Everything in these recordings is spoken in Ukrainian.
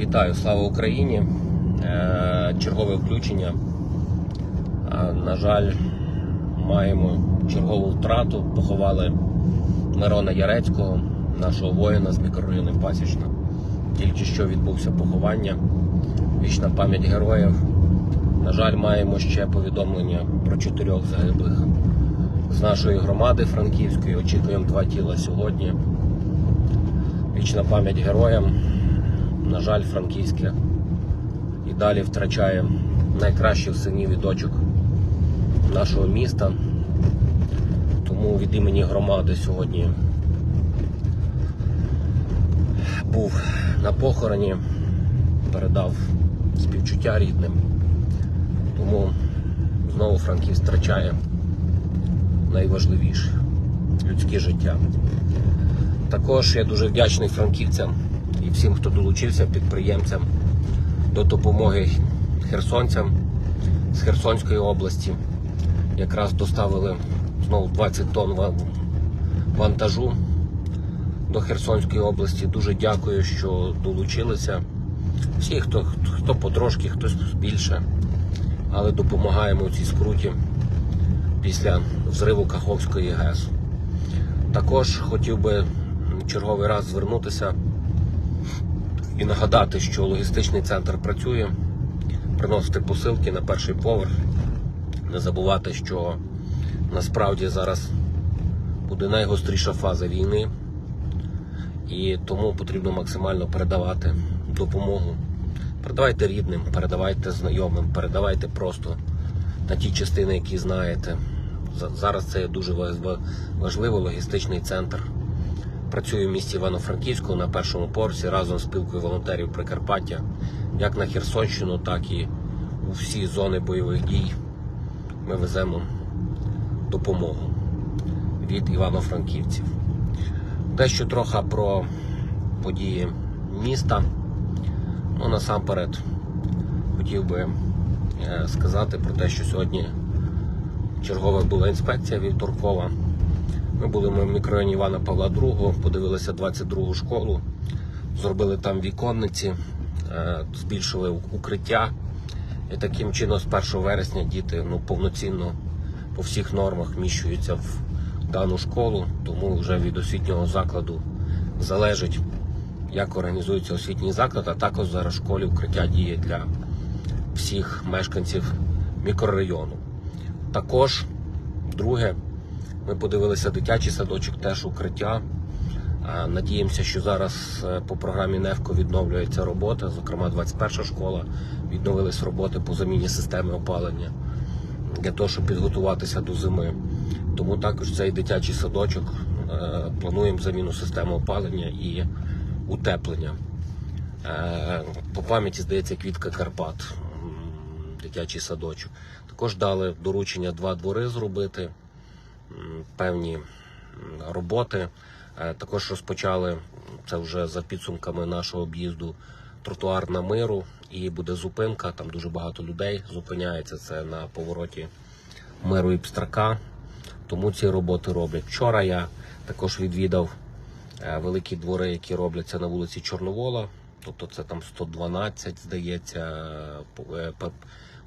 Вітаю, слава Україні. Е, Чергове включення. Е, На жаль, маємо чергову втрату. Поховали Мирона Ярецького, нашого воїна з мікрорайону Пасічна. Тільки що відбувся поховання. Вічна пам'ять героїв. На жаль, маємо ще повідомлення про чотирьох загиблих з нашої громади Франківської. Очікуємо два тіла сьогодні. Вічна пам'ять героям. На жаль, Франківське і далі втрачає найкращих синів і дочок нашого міста. Тому від імені громади сьогодні був на похороні, передав співчуття рідним. Тому знову Франківськ втрачає найважливіше людське життя. Також я дуже вдячний франківцям і всім, хто долучився, підприємцям до допомоги херсонцям з Херсонської області. Якраз доставили знову 20 тонн вантажу до Херсонської області. Дуже дякую, що долучилися. Всі, хто, хто потрошки, хтось більше, але допомагаємо у цій скруті після взриву Каховської ГЕС. Також хотів би черговий раз звернутися і нагадати, що логістичний центр працює, приносити посилки на перший поверх. Не забувати, що насправді зараз буде найгостріша фаза війни, і тому потрібно максимально передавати допомогу. Передавайте рідним, передавайте знайомим, передавайте просто на ті частини, які знаєте. Зараз це дуже ва- важливо, логістичний центр. Працюю в місті Івано-Франківську на першому поверсі разом з спілкою волонтерів Прикарпаття, як на Херсонщину, так і у всі зони бойових дій. Ми веземо допомогу від івано-франківців. Дещо трохи про події міста. Ну, насамперед, хотів би е, сказати про те, що сьогодні чергова була інспекція вівторкова. Ми були в мікрорайоні Івана Павла II, подивилися 22-гу школу, зробили там віконниці, е, збільшили укриття. І таким чином з 1 вересня діти ну, повноцінно по всіх нормах вміщуються в дану школу, тому вже від освітнього закладу залежить, як організується освітній заклад, а також зараз в школі укриття діє для всіх мешканців мікрорайону. Також, друге, ми подивилися дитячий садочок, теж укриття. Надіємося, що зараз е, по програмі НЕФКО відновлюється робота. Зокрема, 21 школа відновились роботи по заміні системи опалення для того, щоб підготуватися до зими. Тому також цей дитячий садочок е, плануємо заміну системи опалення і утеплення. Е, По пам'яті здається Квітка Карпат, дитячий садочок. Також дали доручення два двори зробити певні роботи. Е, Також розпочали це вже за підсумками нашого об'їзду тротуар на миру і буде зупинка. Там дуже багато людей зупиняється. Це на повороті миру і пстрака. Тому ці роботи роблять. Вчора я також відвідав е, великі двори, які робляться на вулиці Чорновола. Тобто це там 112, здається, е,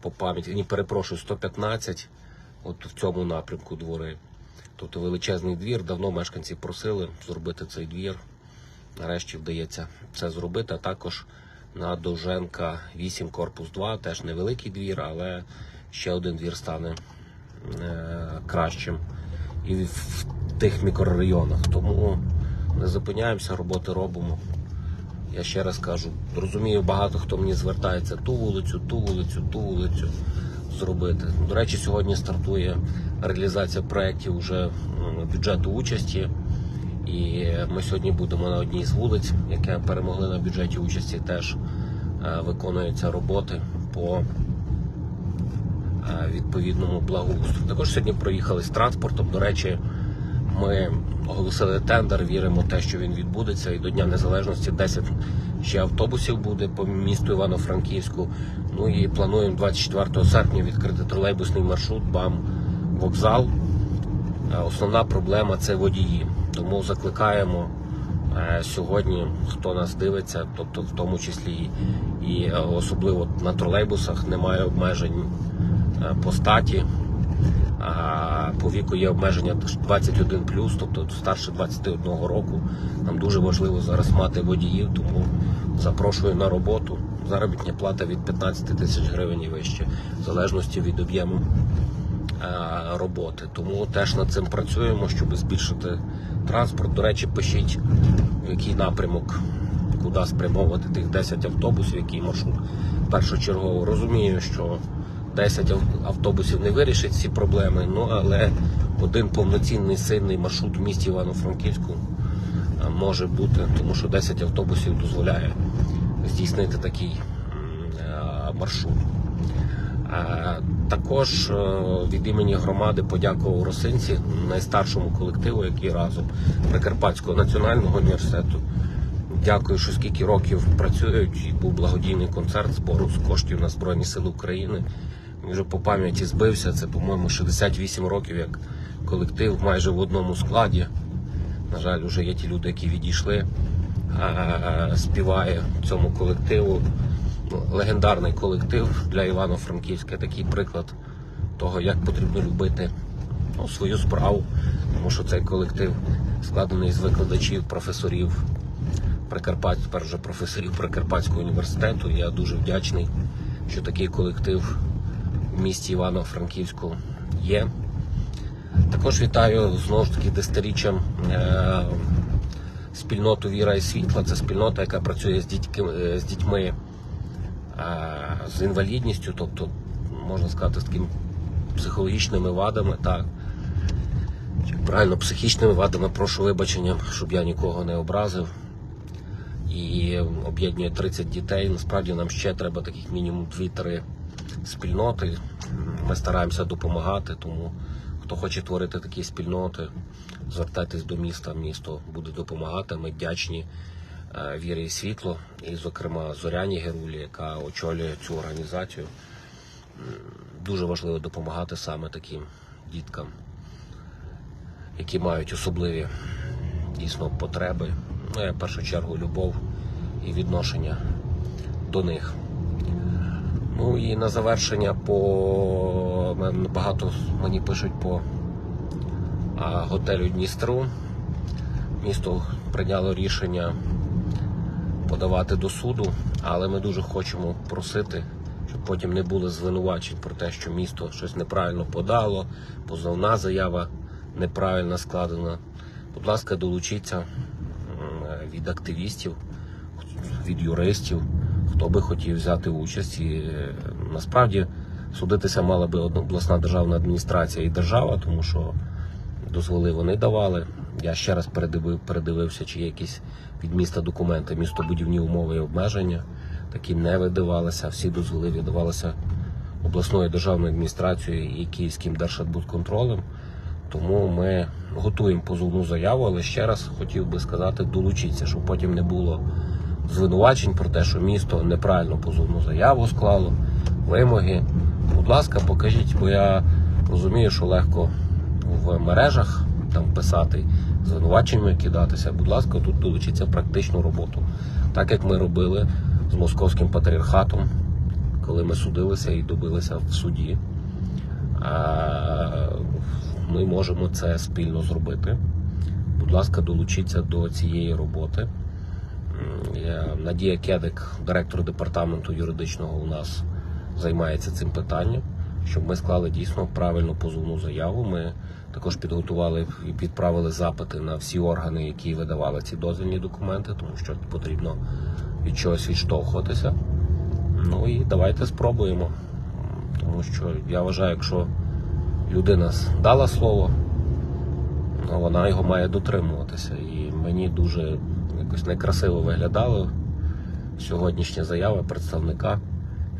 по, пам'яті. Ні, перепрошую, 115. От в цьому напрямку двори. Тобто величезний двір. Давно мешканці просили зробити цей двір. Нарешті вдається це зробити. А також на Довженка 8, корпус 2, теж невеликий двір, але ще один двір стане е, кращим і в тих мікрорайонах. Тому не зупиняємося, роботи робимо. Я ще раз кажу, розумію, багато хто мені звертається ту вулицю, ту вулицю, ту вулицю зробити. До речі, сьогодні стартує реалізація проєктів вже бюджету участі. І ми сьогодні будемо на одній з вулиць, яке перемогли на бюджеті участі, теж е, виконуються роботи по е, відповідному благоустрою. Також сьогодні проїхали з транспортом. До речі, ми оголосили тендер, віримо в те, що він відбудеться. І до Дня Незалежності 10 ще автобусів буде по місту Івано-Франківську. Ну і плануємо 24 серпня відкрити тролейбусний маршрут БАМ вокзал. Е, Основна проблема це водії. Тому закликаємо Е, Сьогодні, хто нас дивиться, тобто в тому числі і, е, особливо на тролейбусах, немає обмежень по статі. По віку є обмеження 21 тобто старше 21 року. Нам дуже важливо зараз мати водіїв, тому запрошую на роботу. Заробітня плата від 15 тисяч гривень і вище, в залежності від об'єму е, роботи. Тому теж над цим працюємо, щоб збільшити транспорт. До речі, пишіть, в який напрямок, куди спрямовувати тих 10 автобусів, який маршрут першочергово. Розумію, що 10 автобусів не вирішить ці проблеми, ну але один повноцінний сильний маршрут в місті Івано-Франківську може бути, тому що 10 автобусів дозволяє здійснити такий е, маршрут. Е, Також е, від імені громади подякував Росинці, найстаршому колективу, який разом Прикарпатського національного університету. Дякую, що скільки років працюють. І був благодійний концерт збору з коштів на Збройні Сили України. Вже по пам'яті збився. Це, по-моєму, 68 років як колектив майже в одному складі. На жаль, вже є ті люди, які відійшли. Співає цьому колективу. Ну, Легендарний колектив для Івано-Франківська. Такий приклад того, як потрібно любити ну, свою справу. Тому що цей колектив складений з викладачів, професорів Прикарпат, тепер вже професорів Прикарпатського університету. Я дуже вдячний, що такий колектив в місті Івано-Франківську є. Також вітаю знову ж таки десятиріччям е, спільноту Віра і світла. Це спільнота, яка працює з, дітьки, е, з дітьми е, з інвалідністю, тобто, можна сказати, з такими психологічними вадами. Так. Правильно, психічними вадами, прошу вибачення, щоб я нікого не образив. І об'єднує 30 дітей. Насправді нам ще треба таких мінімум 2-3 спільноти. Ми стараємося допомагати, тому хто хоче творити такі спільноти, звертайтесь до міста, місто буде допомагати. Ми вдячні е, Вірі і світло, і, зокрема, Зоряні Герулі, яка очолює цю організацію. Дуже важливо допомагати саме таким діткам, які мають особливі дійсно потреби. Ну, я в першу чергу любов і відношення до них. Ну і на завершення по багато мені пишуть по готелю Дністру. Місто прийняло рішення подавати до суду, але ми дуже хочемо просити, щоб потім не було звинувачень про те, що місто щось неправильно подало, позовна заява неправильно складена. Будь ласка, долучіться від активістів, від юристів, хто би хотів взяти участь. І е, насправді судитися мала би обласна державна адміністрація і держава, тому що дозволи вони давали. Я ще раз передивив, передивився, чи є якісь від міста документи, містобудівні умови і обмеження. Такі не видавалися. Всі дозволи видавалися обласною державною адміністрацією і Київським держадбудконтролем. Тому ми готуємо позовну заяву, але ще раз хотів би сказати, долучіться, щоб потім не було звинувачень про те, що місто неправильно позовну заяву склало, вимоги. Будь ласка, покажіть, бо я розумію, що легко в мережах там писати, звинуваченнями кидатися. Будь ласка, тут долучіться практичну роботу. Так як ми робили з московським патріархатом, коли ми судилися і добилися в суді. Ми можемо це спільно зробити. Будь ласка, долучіться до цієї роботи. Я- Надія Кедик, директор департаменту юридичного, у нас займається цим питанням, щоб ми склали дійсно правильну позовну заяву. Ми також підготували і відправили запити на всі органи, які видавали ці дозвільні документи, тому що потрібно від чогось відштовхуватися. Ну і давайте спробуємо. Тому що я вважаю, якщо людина дала слово, ну, вона його має дотримуватися. І мені дуже якось некрасиво виглядало сьогоднішня заява представника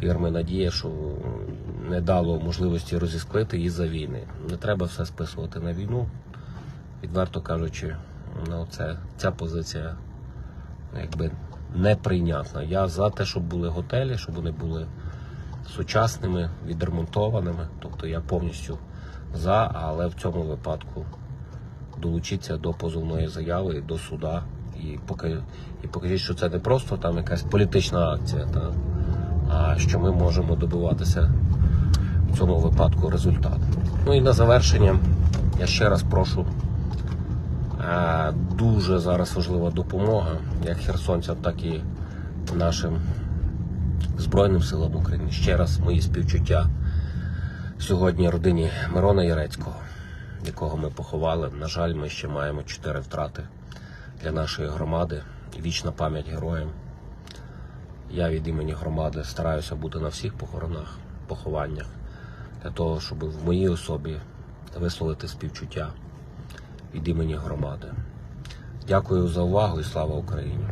фірми Надія, що не дало можливості розісклити її за війни. Не треба все списувати на війну. Відверто кажучи, ну, це, ця позиція якби неприйнятна. Я за те, щоб були готелі, щоб вони були сучасними, відремонтованими. Тобто я повністю за, але в цьому випадку долучитися до позовної заяви, і до суда і, поки, і покажіть, що це не просто там якась політична акція, та, а що ми можемо добиватися в цьому випадку результату. Ну і на завершення я ще раз прошу. е, Дуже зараз важлива допомога, як херсонцям, так і нашим Збройним силам України. Ще раз мої співчуття сьогодні родині Мирона Ярецького, якого ми поховали. На жаль, ми ще маємо чотири втрати для нашої громади. Вічна пам'ять героям. Я від імені громади стараюся бути на всіх похоронах, похованнях, для того, щоб в моїй особі висловити співчуття від імені громади. Дякую за увагу і слава Україні!